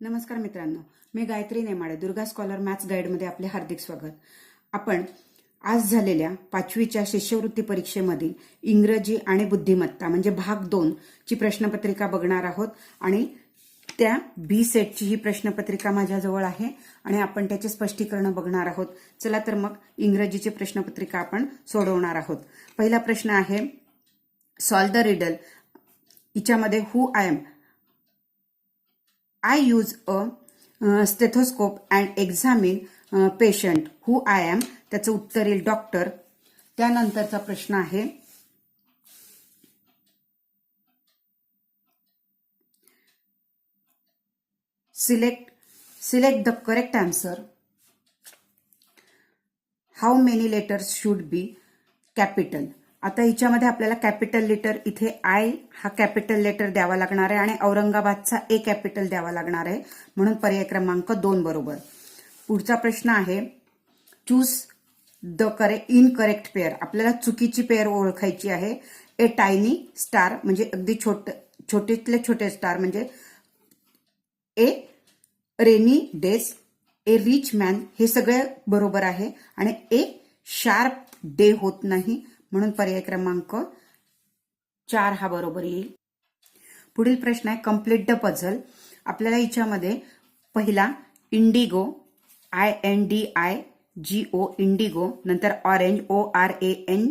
नमस्कार मित्रांनो मी गायत्री नेमाडे दुर्गा स्कॉलर मॅथ्स गाईडमध्ये आपले हार्दिक स्वागत. आपण आज झालेल्या पाचवीच्या शिष्यवृत्ती परीक्षेमधील इंग्रजी आणि बुद्धिमत्ता म्हणजे भाग दोन ची प्रश्नपत्रिका बघणार आहोत आणि त्या बी सेटची ही प्रश्नपत्रिका माझ्याजवळ आहे आणि आपण त्याचे स्पष्टीकरण बघणार आहोत. चला तर मग इंग्रजीची प्रश्नपत्रिका आपण सोडवणार आहोत. पहिला प्रश्न आहे solve the riddle हिच्यामध्ये who I am I use a stethoscope and examine patient who I am त्याचं उत्तर येईल डॉक्टर त्यानंतरचा प्रश्न आहे select select the correct answer how many letters should be capital आता हिच्यामध्ये आपल्याला कॅपिटल लेटर इथे आय हा कॅपिटल लेटर द्यावा लागणार आहे आणि औरंगाबादचा ए कॅपिटल द्यावा लागणार आहे. म्हणून पर्याय क्रमांक दोन बरोबर. पुढचा प्रश्न आहे choose the correct incorrect pair आपल्याला चुकीची पेअर ओळखायची आहे. ए टायनी स्टार म्हणजे अगदी छोट छोटेतले छोटे स्टार म्हणजे a rainy days a rich man हे सगळे बरोबर आहे. आणि ए शार्प डे होत नाही. म्हणून पर्याय क्रमांक चार हा बरोबर येईल. पुढील प्रश्न आहे कंप्लीट द पझल आपल्याला याच्यामध्ये पहिला indigo I N D I G O indigo नंतर orange O R A N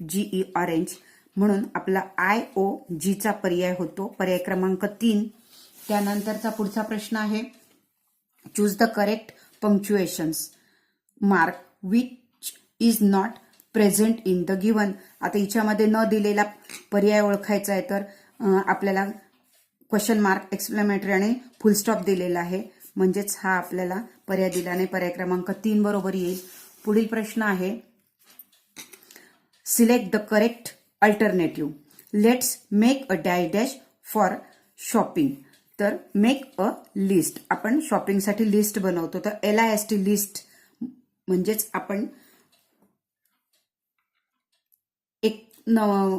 G E orange म्हणून आपला आय ओ जीचा पर्याय होतो पर्याय क्रमांक तीन. त्यानंतरचा पुढचा प्रश्न आहे choose the correct punctuations mark which is not present in the given आता हिच्यामध्ये न दिलेला पर्याय ओळखायचा आहे तर आपल्याला क्वेश्चन मार्क एक्सप्लेमेटरी आणि फुल स्टॉप दिलेला आहे. म्हणजेच हा आपल्याला पर्याय दिला नाही. पर्याय क्रमांक तीन बरोबर येईल. पुढील प्रश्न आहे select the correct alternative let's make a die dash for shopping तर मेक अ लिस्ट आपण शॉपिंगसाठी लिस्ट बनवतो. तर L I S T list म्हणजेच आपण एक न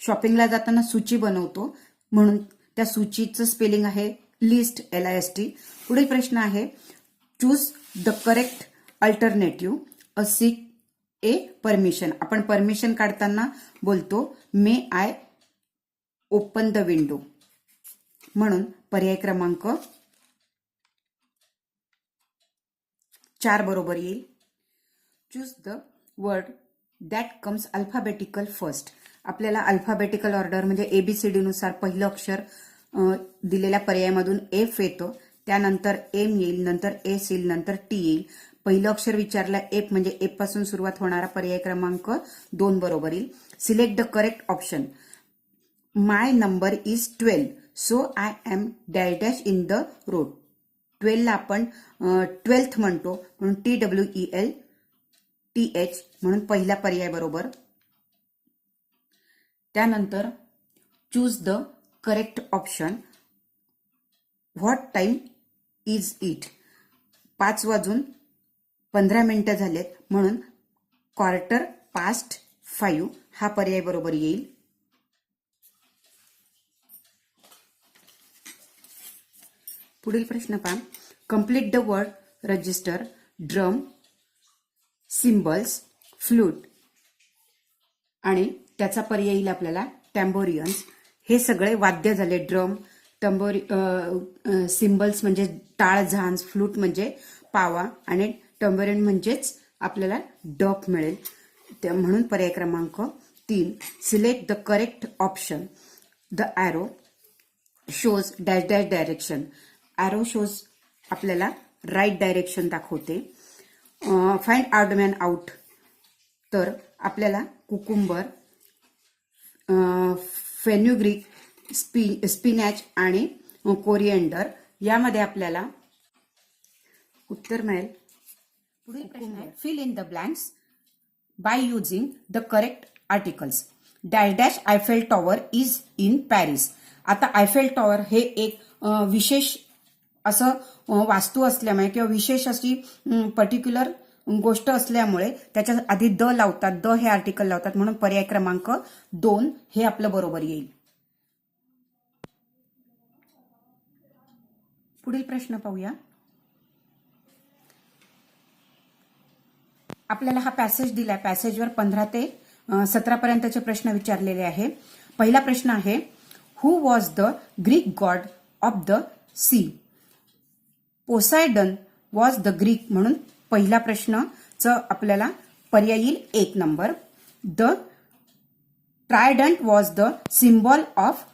शॉपिंगला जाताना सूची बनवतो. म्हणून त्या सूचीचं स्पेलिंग आहे list L I S T पुढील प्रश्न आहे choose the correct alternative a C A permission आपण परमिशन काढताना बोलतो may I open the window म्हणून पर्याय क्रमांक चार बरोबर येईल. Choose the word that comes alphabetical first आपल्याला अल्फाबेटिकल ऑर्डर म्हणजे एबीसीडी नुसार पहिलं अक्षर दिलेल्या पर्यायामधून एफ येतो. त्यानंतर एम येईल नंतर एस येईल नंतर टी येईल. पहिलं अक्षर विचारलं एफ म्हणजे एफपासून सुरुवात होणारा पर्याय क्रमांक दोन बरोबर येईल. Select the correct option my number is twelve so I am dash dash in the road ट्वेल्वला आपण ट्वेल्थ म्हणतो म्हणून T W E L T H म्हणून पहिला पर्याय बरोबर. त्यानंतर choose the correct option what time is it पाच वाजून पंधरा मिनिटं झालेत म्हणून क्वार्टर पास्ट फाईव्ह हा पर्याय बरोबर येईल. पुढील प्रश्न पहा. Complete the word register drum cymbals flute. आणि त्याचा पर्याय येईल आपल्याला टॅम्बोरियन्स. हे सगळे वाद्य झाले ड्रम टंबोरी सिम्बल्स म्हणजे टाळ झांज फ्लूट म्हणजे पावा आणि टंबोरियन म्हणजेच आपल्याला डॉक मिळेल. त्या- म्हणून पर्याय क्रमांक तीन select the correct option. The arrow shows dash dash direction. Arrow shows आपल्याला राईट डायरेक्शन दाखवते. फाइंड आउट मॅन आउट तर आपल्याला कुकुंबर फेन्युग्रिक स्पि स्पिनॅच आणि कोरिएंडर यामध्ये आपल्याला उत्तर मिळेल. पुढील प्रश्न आहे. Fill in the blanks by using the correct articles dash dash Eiffel Tower is in Paris आता आयफेल टॉवर हे एक विशेष असं वास्तू असल्यामुळे किंवा विशेष अशी पर्टिक्युलर गोष्ट असल्यामुळे त्याच्या आधी द लावतात. द हे आर्टिकल लावतात. म्हणून पर्याय क्रमांक दोन हे आपलं बरोबर येईल. पुढील प्रश्न पाहूया. आपल्याला हा पॅसेज दिलाय. पॅसेजवर पंधरा ते सतरा पर्यंतचे प्रश्न विचारलेले आहे. पहिला प्रश्न आहे who was the Greek god of the sea Poseidon was the Greek म्हणून पहिला प्रश्नचं आपल्याला पर्याय येईल. एक number. The trident was the symbol of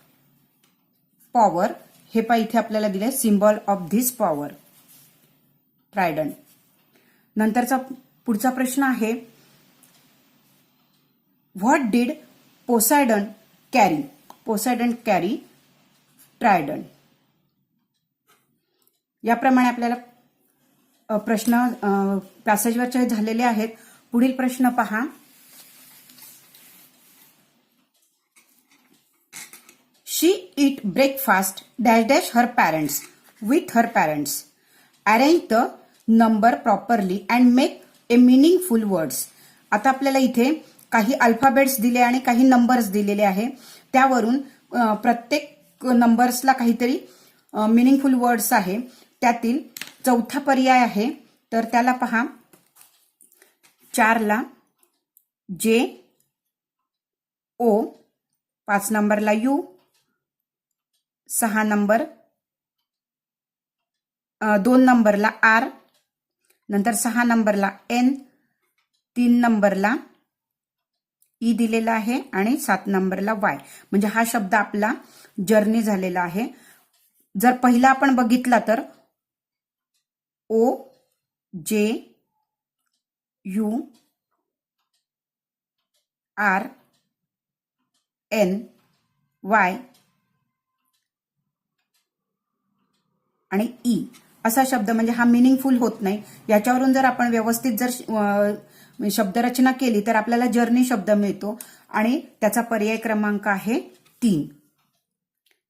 power. हे पा इथे आपल्याला दिले symbol of this power. Trident. नंतरचा पुढचा प्रश्न आहे what did Poseidon carry? Poseidon carry trident याप्रमाणे आपल्याला प्रश्न पॅसेजवरचे झालेले आहेत. पुढील प्रश्न पहा. She eat breakfast dash dash her parents with her parents arrange the number properly and make a meaningful words आता आपल्याला इथे काही अल्फाबेट्स दिले आणि काही नंबर्स दिलेले आहे. त्यावरून प्रत्येक नंबर्सला काहीतरी मिनिंगफुल वर्ड्स आहे. त्यातील चौथा पर्याय आहे. तर त्याला पहा. चारला जे ओ पाच नंबरला यू सहा नंबर दोन नंबरला आर नंतर सहा नंबरला एन तीन नंबरला ई दिलेला आहे आणि सात नंबरला वाय. म्हणजे हा शब्द आपला जर्नी झालेला आहे. जर पहिला आपण बघितला तर O J U R N Y आणि ई असा शब्द म्हणजे हा मिनिंगफुल होत नाही. याच्यावरून जर आपण व्यवस्थित जर शब्दरचना केली तर आपल्याला जर्नी शब्द मिळतो. आणि त्याचा पर्याय क्रमांक आहे तीन.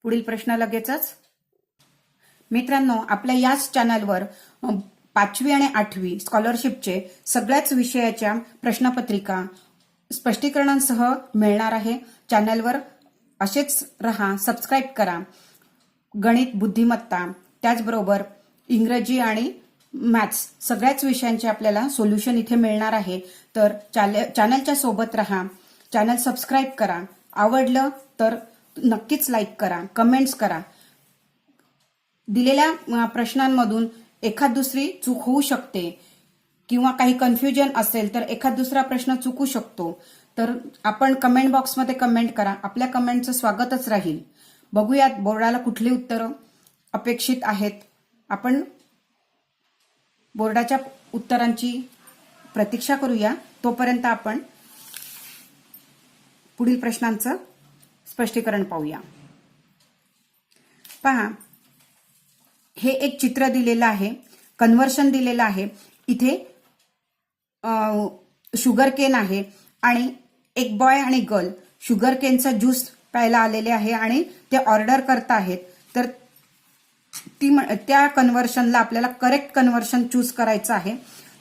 पुढील प्रश्न लगेचच. मित्रांनो आपल्या याच चॅनलवर पाचवी आणि आठवी स्कॉलरशिपचे सगळ्याच विषयाच्या प्रश्नपत्रिका स्पष्टीकरणांसह मिळणार आहे. चॅनलवर असेच रहा सबस्क्राईब करा. गणित बुद्धिमत्ता त्याचबरोबर इंग्रजी आणि मॅथ्स सगळ्याच विषयांचे आपल्याला सोल्युशन इथे मिळणार आहे. तर चाले- चॅनलच्या सोबत रहा. चॅनल सबस्क्राईब करा. आवडलं तर नक्कीच लाईक करा. कमेंट्स करा. दिलेल्या प्रश्नांमधून एखाद दुसरी चूक होऊ शकते किंवा काही कन्फ्युजन असेल तर एखाद दुसरा प्रश्न चुकू शकतो. तर आपण कमेंट बॉक्समध्ये कमेंट करा. आपल्या कमेंटचं स्वागतच राहील. बघूयात बोर्डाला कुठली उत्तरं अपेक्षित आहेत. आपण बोर्डाच्या उत्तरांची प्रतीक्षा करूया. तोपर्यंत आपण पुढील प्रश्नांचं स्पष्टीकरण पाहूया. पहा हे एक चित्र दिलेलं आहे कन्व्हर्शन दिलेलं आहे. इथे शुगर केन आहे आणि एक बॉय आणि गर्ल शुगर केनचा ज्यूस प्यायला आलेले आहे आणि ते ऑर्डर करत आहेत. तर ती त्या कन्व्हर्शनला आपल्याला करेक्ट कन्व्हर्शन चूज करायचं आहे.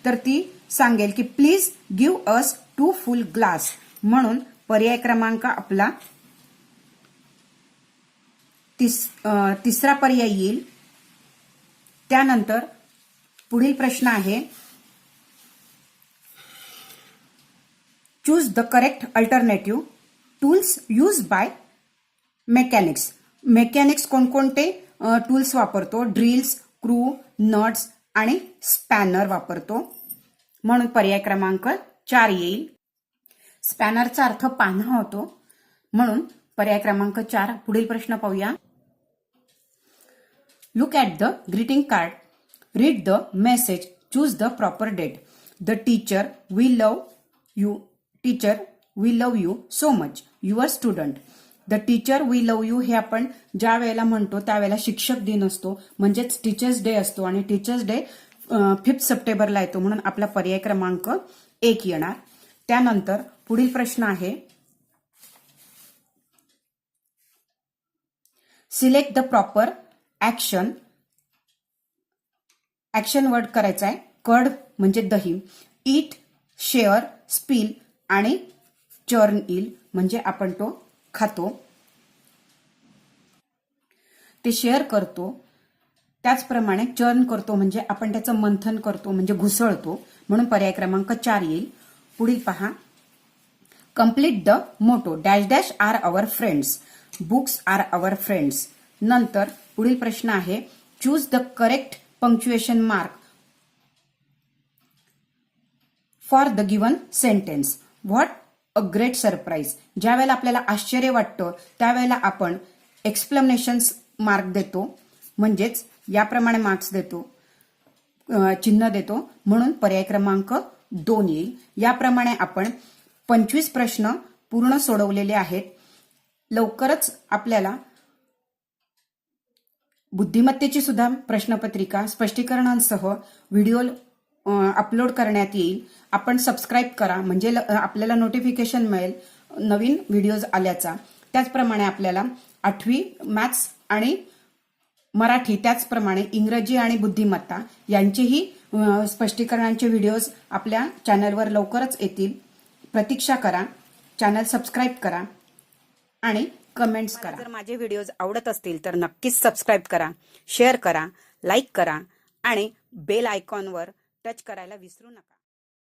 तर ती सांगेल की please give us two full glass म्हणून पर्याय क्रमांक आपला तिस तिसरा पर्याय येईल. त्यानंतर पुढील प्रश्न आहे choose the correct alternative tools use by mechanics mechanics कोणकोणते? टूल्स वापरतो. ड्रिल्स क्रू नट्स आणि स्पॅनर वापरतो. म्हणून पर्याय क्रमांक चार येईल. स्पॅनरचा अर्थ पान्हा होतो. म्हणून पर्याय क्रमांक चार पुढील प्रश्न पाहूया. Look at the greeting card read the message choose the proper date the teacher we love you teacher we love you so much your student the teacher we love you हे आपण ज्या वेळेला म्हणतो त्यावेळेला शिक्षक दिन असतो. म्हणजेच टीचर्स डे असतो आणि टीचर्स डे फिफ्थ सप्टेंबरला येतो म्हणून आपला पर्याय क्रमांक एक येणार. त्यानंतर पुढील प्रश्न आहे. Select the proper action action word करायचा आहे. कड म्हणजे दही. ईट शेअर स्पिल आणि चर्न इल म्हणजे आपण तो खातो. ते शेअर करतो. त्याचप्रमाणे चर्न करतो म्हणजे आपण त्याचं मंथन करतो म्हणजे घुसळतो. म्हणून पर्याय क्रमांक चार येईल. पुढील पहा. Complete the motto dash dash are our friends books are our friends नंतर पुढील प्रश्न आहे choose the correct punctuation mark for the given sentence what a great surprise ज्या वेळेला आपल्याला आश्चर्य वाटतं त्यावेळेला आपण एक्सप्लेनेशन्स मार्क देतो म्हणजेच याप्रमाणे मार्क्स देतो चिन्ह देतो. म्हणून पर्याय क्रमांक दोन येईल. याप्रमाणे आपण पंचवीस प्रश्न पूर्ण सोडवलेले आहेत. लवकरच आपल्याला बुद्धिमत्तेची सुद्धा प्रश्नपत्रिका स्पष्टीकरणांसह व्हिडिओ अपलोड करण्यात येईल. आपण सबस्क्राईब करा. म्हणजे ल- आपल्याला नोटिफिकेशन मिळेल नवीन व्हिडिओज आल्याचा. त्याचप्रमाणे आपल्याला आठवी मॅथ्स आणि मराठी त्याचप्रमाणे इंग्रजी आणि बुद्धिमत्ता यांचेही स्पष्टीकरणांचे व्हिडिओज आपल्या चॅनलवर लवकरच येतील. प्रतीक्षा करा. चॅनल सबस्क्राईब करा. आणि कमेंट्स करा. जर माझे व्हिडिओज आवडत असतील तर नक्कीच सबस्क्राईब करा शेअर करा लाईक करा आणि बेल आयकॉनवर टच करायला विसरू नका.